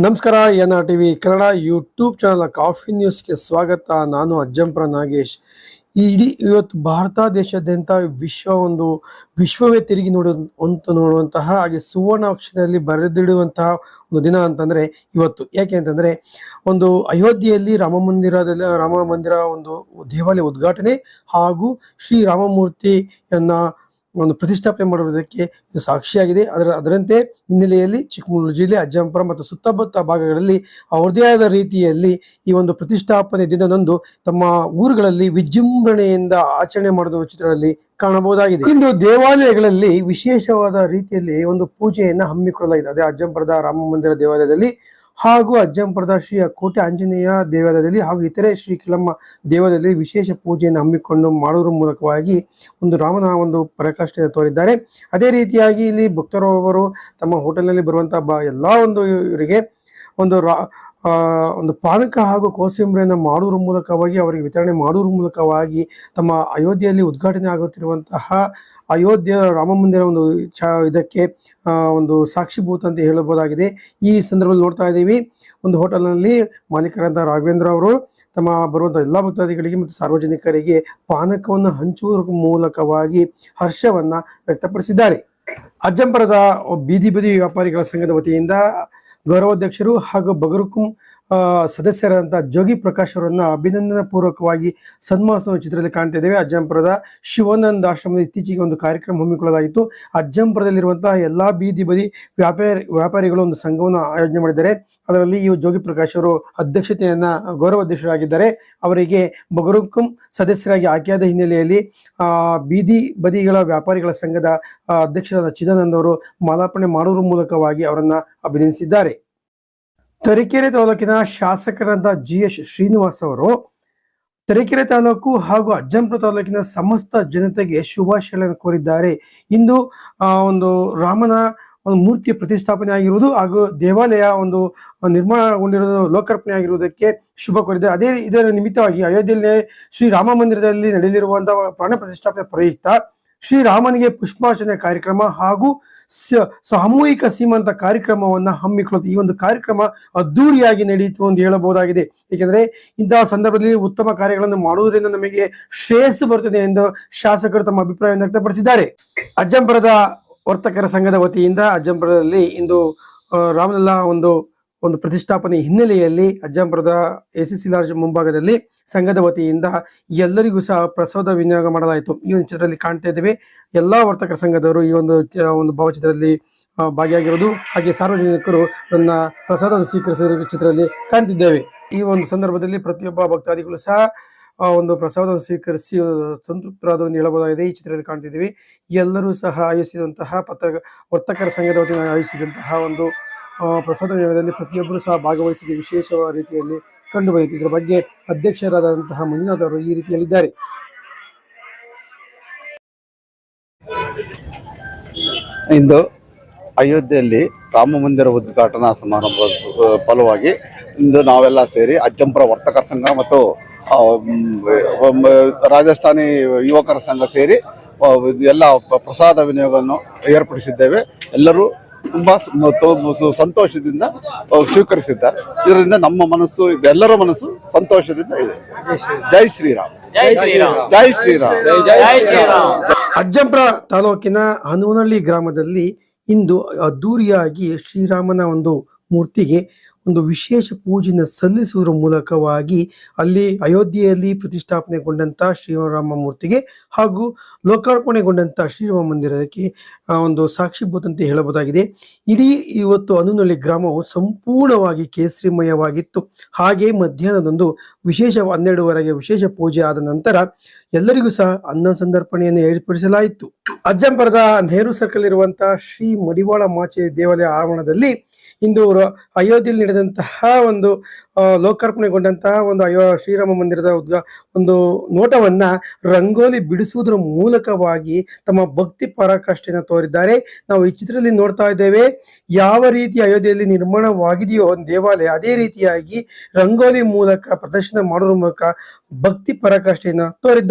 ನಮಸ್ಕಾರ N R T V Kannada YouTube channel coffee ನ್ಯೂಸ್ಗೆ ಸ್ವಾಗತ. ನಾನು ಅಜ್ಜಂಪುರ ನಾಗೇಶ್. ಇಡೀ ಇವತ್ತು ಭಾರತ ದೇಶಾದ್ಯಂತ ವಿಶ್ವ ಒಂದು, ವಿಶ್ವವೇ ತಿರುಗಿ ನೋಡು ಅಂತ ನೋಡುವಂತಹ, ಹಾಗೆ ಸುವರ್ಣ ಅಕ್ಷರದಲ್ಲಿ ಬರೆದಿಡುವಂತಹ ಒಂದು ದಿನ ಅಂತಂದರೆ ಇವತ್ತು. ಯಾಕೆ ಅಂತಂದರೆ, ಒಂದು ಅಯೋಧ್ಯೆಯಲ್ಲಿ ರಾಮ ಮಂದಿರದಲ್ಲಿ, ರಾಮ ಮಂದಿರ ಒಂದು ದೇವಾಲಯ ಉದ್ಘಾಟನೆ ಹಾಗೂ ಶ್ರೀ ರಾಮಮೂರ್ತಿಯನ್ನ ಒಂದು ಪ್ರತಿಷ್ಠಾಪನೆ ಮಾಡುವುದಕ್ಕೆ ಇದು ಸಾಕ್ಷಿಯಾಗಿದೆ. ಅದರ, ಅದರಂತೆ ಹಿನ್ನೆಲೆಯಲ್ಲಿ ಚಿಕ್ಕಮಗಳೂರು ಜಿಲ್ಲೆ, ಅಜ್ಜಂಪುರ ಮತ್ತು ಸುತ್ತಮುತ್ತ ಭಾಗಗಳಲ್ಲಿ ಅವರದೇ ಆದ ರೀತಿಯಲ್ಲಿ ಈ ಒಂದು ಪ್ರತಿಷ್ಠಾಪನೆ ದಿನದಂದು ತಮ್ಮ ಊರುಗಳಲ್ಲಿ ವಿಜೃಂಭಣೆಯಿಂದ ಆಚರಣೆ ಮಾಡುವ ಚಿತ್ರದಲ್ಲಿ ಕಾಣಬಹುದಾಗಿದೆ. ಇಂದು ದೇವಾಲಯಗಳಲ್ಲಿ ವಿಶೇಷವಾದ ರೀತಿಯಲ್ಲಿ ಒಂದು ಪೂಜೆಯನ್ನು ಹಮ್ಮಿಕೊಳ್ಳಲಾಗಿದೆ. ಅದೇ ಅಜ್ಜಂಪುರದ ರಾಮ ಮಂದಿರ ದೇವಾಲಯದಲ್ಲಿ ಹಾಗೂ ಅಜ್ಜಂಪುರದ ಶ್ರೀ ಕೋಟೆ ಆಂಜನೇಯ ದೇವಾಲಯದಲ್ಲಿ ಹಾಗೂ ಇತರೆ ಶ್ರೀ ಕಿಲಮ್ಮ ದೇವಾಲಯದಲ್ಲಿ ವಿಶೇಷ ಪೂಜೆಯನ್ನು ಹಮ್ಮಿಕೊಂಡು ಮಾಡುವ ಮೂಲಕವಾಗಿ ಒಂದು ರಾಮನ ಒಂದು ಪರಾಕಾಷ್ಠೆಯನ್ನು ತೋರಿದ್ದಾರೆ. ಅದೇ ರೀತಿಯಾಗಿ ಇಲ್ಲಿ ಭಕ್ತರೊಬ್ಬರು ತಮ್ಮ ಹೋಟೆಲ್ನಲ್ಲಿ ಬರುವಂತಹ ಬ ಎಲ್ಲಾ ಒಂದು ಇವರಿಗೆ ಒಂದು ರಾ ಒಂದು ಪಾನಕ ಹಾಗೂ ಕೋಸಂಬರಿಯನ್ನು ಮಾಡುವುದರ ಮೂಲಕವಾಗಿ, ಅವರಿಗೆ ವಿತರಣೆ ಮಾಡುವುದರ ಮೂಲಕವಾಗಿ ತಮ್ಮ ಅಯೋಧ್ಯೆಯಲ್ಲಿ ಉದ್ಘಾಟನೆ ಆಗುತ್ತಿರುವಂತಹ ಅಯೋಧ್ಯೆ ರಾಮ ಮಂದಿರ ಒಂದು ಚ, ಇದಕ್ಕೆ ಒಂದು ಸಾಕ್ಷಿಭೂತ ಅಂತ ಹೇಳಬಹುದಾಗಿದೆ. ಈ ಸಂದರ್ಭದಲ್ಲಿ ನೋಡ್ತಾ ಇದ್ದೀವಿ, ಒಂದು ಹೋಟೆಲ್ನಲ್ಲಿ ಮಾಲೀಕರಾದ ರಾಘವೇಂದ್ರ ಅವರು ತಮ್ಮ ಬರುವಂತಹ ಎಲ್ಲ ಭಕ್ತಾದಿಗಳಿಗೆ ಮತ್ತು ಸಾರ್ವಜನಿಕರಿಗೆ ಪಾನಕವನ್ನು ಹಂಚುವ ಮೂಲಕವಾಗಿ ಹರ್ಷವನ್ನು ವ್ಯಕ್ತಪಡಿಸಿದ್ದಾರೆ. ಅಜ್ಜಂಪುರದ ಬೀದಿ ಬದಿ ವ್ಯಾಪಾರಿಗಳ ಸಂಘದ ವತಿಯಿಂದ ಗೌರವಾಧ್ಯಕ್ಷರು ಹಾಗೂ ಬಗರುಕುಂ ಆ, ಸದಸ್ಯರಾದಂತಹ ಜೋಗಿ ಪ್ರಕಾಶ್ ಅವರನ್ನ ಅಭಿನಂದನಾ ಪೂರ್ವಕವಾಗಿ ಸನ್ಮಾನಿಸುವ ಚಿತ್ರದಲ್ಲಿ ಕಾಣ್ತಾ ಇದ್ದೇವೆ. ಅಜ್ಜಂಪುರದ ಶಿವಾನಂದ ಆಶ್ರಮದ ಇತ್ತೀಚೆಗೆ ಒಂದು ಕಾರ್ಯಕ್ರಮ ಹಮ್ಮಿಕೊಳ್ಳಲಾಗಿತ್ತು. ಅಜ್ಜಂಪುರದಲ್ಲಿರುವಂತಹ ಎಲ್ಲಾ ಬೀದಿ ಬದಿ ವ್ಯಾಪಾರಿ ವ್ಯಾಪಾರಿಗಳು ಒಂದು ಸಂಘವನ್ನು ಆಯೋಜನೆ ಮಾಡಿದ್ದಾರೆ. ಅದರಲ್ಲಿ ಈ ಜೋಗಿ ಪ್ರಕಾಶ್ ಅವರು ಅಧ್ಯಕ್ಷತೆಯನ್ನ ಗೌರವಾಧ್ಯಕ್ಷರಾಗಿದ್ದಾರೆ. ಅವರಿಗೆ ಬಗರುಕುಂ ಸದಸ್ಯರಾಗಿ ಆಯ್ಕೆಯಾದ ಹಿನ್ನೆಲೆಯಲ್ಲಿ ಬೀದಿ ಬದಿಗಳ ವ್ಯಾಪಾರಿಗಳ ಸಂಘದ ಅಧ್ಯಕ್ಷರಾದ ಚಿದಾನಂದ್ ಅವರು ಮಾಲಾರ್ಪಣೆ ಮಾಡುವ ಮೂಲಕವಾಗಿ ಅವರನ್ನ ಅಭಿನಂದಿಸಿದ್ದಾರೆ. ತರೀಕೆರೆ ತಾಲೂಕಿನ ಶಾಸಕರಾದ ಜಿ ಎಸ್ ಶ್ರೀನಿವಾಸ್ ಅವರು ತರೀಕೆರೆ ತಾಲೂಕು ಹಾಗೂ ಅಜ್ಜಂಪುರ ತಾಲೂಕಿನ ಸಮಸ್ತ ಜನತೆಗೆ ಶುಭಾಶಯಗಳನ್ನು ಕೋರಿದ್ದಾರೆ. ಇಂದು ಒಂದು ರಾಮನ ಒಂದು ಮೂರ್ತಿ ಪ್ರತಿಷ್ಠಾಪನೆ ಆಗಿರುವುದು ಹಾಗೂ ದೇವಾಲಯ ಒಂದು ನಿರ್ಮಾಣಗೊಂಡಿರುವುದು ಲೋಕಾರ್ಪಣೆ ಆಗಿರುವುದಕ್ಕೆ ಶುಭ ಕೋರಿದೆ. ಅದೇ ಇದರ ನಿಮಿತ್ತವಾಗಿ ಅಯೋಧ್ಯೆಯಲ್ಲಿ ಶ್ರೀ ರಾಮ ಮಂದಿರದಲ್ಲಿ ನಡೆಯಲಿರುವಂತಹ ಪ್ರಾಣ ಪ್ರತಿಷ್ಠಾಪನೆ ಪ್ರಯುಕ್ತ ಶ್ರೀರಾಮನಿಗೆ ಪುಷ್ಪಾರ್ಚನೆ ಕಾರ್ಯಕ್ರಮ ಹಾಗೂ ಸಾಮೂಹಿಕ ಸೀಮಂತ ಕಾರ್ಯಕ್ರಮವನ್ನ ಹಮ್ಮಿಕೊಳ್ಳುತ್ತೆ. ಈ ಒಂದು ಕಾರ್ಯಕ್ರಮ ಅದ್ದೂರಿಯಾಗಿ ನಡೆಯಿತು ಎಂದು ಹೇಳಬಹುದಾಗಿದೆ. ಏಕೆಂದರೆ ಇಂತಹ ಸಂದರ್ಭದಲ್ಲಿ ಉತ್ತಮ ಕಾರ್ಯಗಳನ್ನು ಮಾಡುವುದರಿಂದ ನಮಗೆ ಶ್ರೇಯಸ್ಸು ಬರುತ್ತದೆ ಎಂದು ಶಾಸಕರು ತಮ್ಮ ಅಭಿಪ್ರಾಯವನ್ನು ವ್ಯಕ್ತಪಡಿಸಿದ್ದಾರೆ. ಅಜ್ಜಂಪುರದ ವರ್ತಕರ ಸಂಘದ ವತಿಯಿಂದ ಅಜ್ಜಂಪುರದಲ್ಲಿ ಇಂದು ರಾಮಲಲ್ಲಾ ಒಂದು ಒಂದು ಪ್ರತಿಷ್ಠಾಪನೆ ಹಿನ್ನೆಲೆಯಲ್ಲಿ ಅಜ್ಜಂಪುರದ ಎ ಸಿ ಸಿ ಲಾಡ್ಜ್ ಮುಂಭಾಗದಲ್ಲಿ ಸಂಘದ ವತಿಯಿಂದ ಎಲ್ಲರಿಗೂ ಸಹ ಪ್ರಸಾದ ವಿನಿಯೋಗ ಮಾಡಲಾಯಿತು. ಈ ಒಂದು ಚಿತ್ರದಲ್ಲಿ ಕಾಣ್ತಾ ಇದ್ದೇವೆ. ಎಲ್ಲಾ ವರ್ತಕರ ಸಂಘದವರು ಈ ಒಂದು ಒಂದು ಭಾವಚಿತ್ರದಲ್ಲಿ ಭಾಗಿಯಾಗಿರೋದು ಹಾಗೆ ಸಾರ್ವಜನಿಕರು ನನ್ನ ಪ್ರಸಾದವನ್ನು ಸ್ವೀಕರಿಸಿದ ಚಿತ್ರದಲ್ಲಿ ಕಾಣ್ತಿದ್ದೇವೆ. ಈ ಒಂದು ಸಂದರ್ಭದಲ್ಲಿ ಪ್ರತಿಯೊಬ್ಬ ಭಕ್ತಾದಿಗಳು ಸಹ ಒಂದು ಪ್ರಸಾದವನ್ನು ಸ್ವೀಕರಿಸಿ ಸಂತೃಪ್ತರಾದವನ್ನು ಹೇಳಬಹುದಾಗಿದೆ. ಈ ಚಿತ್ರದಲ್ಲಿ ಕಾಣ್ತಿದ್ದೀವಿ. ಎಲ್ಲರೂ ಸಹ ಆಯೋಜಿಸಿದಂತಹ ಪತ್ರ, ವರ್ತಕರ ಸಂಘದ ವತಿಯಿಂದ ಆಯೋಜಿಸಿದಂತಹ ಒಂದು ಪ್ರಸಾದ ವಿನಿಯೋಗದಲ್ಲಿ ಪ್ರತಿಯೊಬ್ಬರು ಸಹ ಭಾಗವಹಿಸಿದ ವಿಶೇಷವಾದ ರೀತಿಯಲ್ಲಿ ಕಂಡು ಬಂದಿದೆ ಇದರ ಬಗ್ಗೆ ಅಧ್ಯಕ್ಷರಾದಂತಹ ಮಂಜುನಾಥ್ ಅವರು ಈ ರೀತಿಯಲ್ಲಿದ್ದಾರೆ. ಇಂದು ಅಯೋಧ್ಯೆಯಲ್ಲಿ ರಾಮ ಮಂದಿರ ಉದ್ಘಾಟನಾ ಸಮಾರಂಭದ ಫಲವಾಗಿ ಇಂದು ನಾವೆಲ್ಲ ಸೇರಿ ಅಜ್ಜಂಪುರ ವರ್ತಕರ ಸಂಘ ಮತ್ತು ರಾಜಸ್ಥಾನಿ ಯುವಕರ ಸಂಘ ಸೇರಿ ಎಲ್ಲ ಪ್ರಸಾದ ವಿನಿಯೋಗವನ್ನು ಏರ್ಪಡಿಸಿದ್ದೇವೆ. ಎಲ್ಲರೂ ತುಂಬಾ ಸಂತೋಷದಿಂದ ಸ್ವೀಕರಿಸಿದ್ದಾರೆ. ಇದರಿಂದ ನಮ್ಮ ಮನಸ್ಸು ಎಲ್ಲರ ಮನಸ್ಸು ಸಂತೋಷದಿಂದ ಇದೆ. ಜೈ ಶ್ರೀರಾಮ್ ಜೈ ಶ್ರೀರಾಮ್ ಜೈ ಶ್ರೀರಾಮ್ ಜೈ ಶ್ರೀರಾಮ್ ಅಜ್ಜಂಪುರ ತಾಲೂಕಿನ ಹನುವನಹಳ್ಳಿ ಗ್ರಾಮದಲ್ಲಿ ಇಂದು ಅದ್ದೂರಿಯಾಗಿ ಶ್ರೀರಾಮನ ಒಂದು ಮೂರ್ತಿಗೆ ಒಂದು ವಿಶೇಷ ಪೂಜೆಯನ್ನು ಸಲ್ಲಿಸುವುದರ ಮೂಲಕವಾಗಿ ಅಲ್ಲಿ ಅಯೋಧ್ಯೆಯಲ್ಲಿ ಪ್ರತಿಷ್ಠಾಪನೆಗೊಂಡಂಥ ಶ್ರೀರಾಮ ಮೂರ್ತಿಗೆ ಹಾಗೂ ಲೋಕಾರ್ಪಣೆಗೊಂಡಂಥ ಶ್ರೀರಾಮ ಮಂದಿರಕ್ಕೆ ಒಂದು ಸಾಕ್ಷಿಭೂತಂತೆ ಹೇಳಬಹುದಾಗಿದೆ. ಇಡೀ ಇವತ್ತು ಅನುನಳ್ಳಿ ಗ್ರಾಮವು ಸಂಪೂರ್ಣವಾಗಿ ಕೇಸರಿಮಯವಾಗಿತ್ತು. ಹಾಗೆ ಮಧ್ಯಾಹ್ನದೊಂದು ವಿಶೇಷ ಹನ್ನೆರಡುವರೆಗೆ ವಿಶೇಷ ಪೂಜೆ ಆದ ನಂತರ ಎಲ್ಲರಿಗೂ ಸಹ ಅನ್ನ ಸಂದರ್ಪಣೆಯನ್ನು ಏರ್ಪಡಿಸಲಾಯಿತು. ಅಜ್ಜಂಪರದ ನೆಹರು ಸರ್ಕಲ್ ಇರುವಂತಹ ಶ್ರೀ ಮಡಿವಾಳ ಮಾಚೆ ದೇವಾಲಯ ಆವರಣದಲ್ಲಿ ಇಂದು ಅಯೋಧ್ಯೆಯಲ್ಲಿ ನಡೆದಂತಹ ಒಂದು ಲೋಕಾರ್ಪಣೆಗೊಂಡಂತಹ ಒಂದು ಅಯೋ ಶ್ರೀರಾಮ ಮಂದಿರದ ಉದ್ಘಾ, ಒಂದು ನೋಟವನ್ನ ರಂಗೋಲಿ ಬಿಡಿಸುವುದರ ಮೂಲಕವಾಗಿ ತಮ್ಮ ಭಕ್ತಿ ಪರಾಕಾಷ್ಠೆಯನ್ನು ತೋರಿದ್ದಾರೆ. ನಾವು ಈ ಚಿತ್ರದಲ್ಲಿ ನೋಡ್ತಾ ಇದ್ದೇವೆ, ಯಾವ ರೀತಿ ಅಯೋಧ್ಯೆಯಲ್ಲಿ ನಿರ್ಮಾಣವಾಗಿದೆಯೋ ಒಂದು ದೇವಾಲಯ, ಅದೇ ರೀತಿಯಾಗಿ ರಂಗೋಲಿ ಮೂಲಕ ಪ್ರದರ್ಶನ ಮಾಡುವ ಮೂಲಕ ಭಕ್ತಿ ಪರಾಕಾಷ್ಠೆಯನ್ನು ತೋರಿದ್ದಾರೆ.